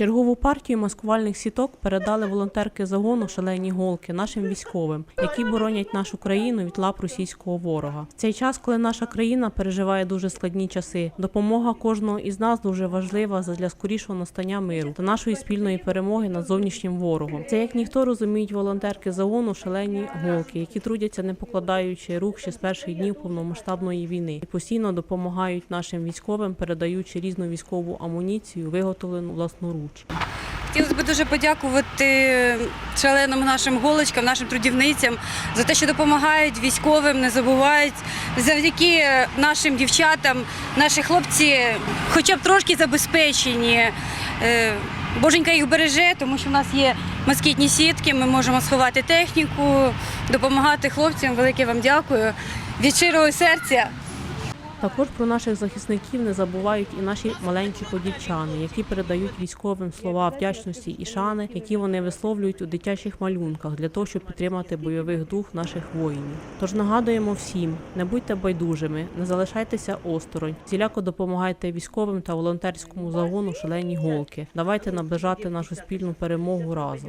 Чергову партію маскувальних сіток передали волонтерки загону шалені голки нашим військовим, які боронять нашу країну від лап російського ворога. В цей час, коли наша країна переживає дуже складні часи, допомога кожного із нас дуже важлива для скорішого настання миру та нашої спільної перемоги над зовнішнім ворогом. Це як ніхто розуміють волонтерки загону шалені голки, які трудяться, не покладаючи рук ще з перших днів повномасштабної війни і постійно допомагають нашим військовим, передаючи різну військову амуніцію, виготовлену власноруч. Хотілося б дуже подякувати шаленим нашим голочкам, нашим трудівницям за те, що допомагають військовим, не забувають. Завдяки нашим дівчатам, наші хлопці хоча б трошки забезпечені. Е, Боженька їх береже, тому що в нас є москітні сітки, ми можемо сховати техніку, допомагати хлопцям. Велике вам дякую. Від щирого серця. Також про наших захисників не забувають і наші маленькі подільчани, які передають військовим слова вдячності і шани, які вони висловлюють у дитячих малюнках для того, щоб підтримати бойових дух наших воїнів. Тож нагадуємо всім: не будьте байдужими, не залишайтеся осторонь, зіляко допомагайте військовим та волонтерському загону шалені голки. Давайте наближати нашу спільну перемогу разом.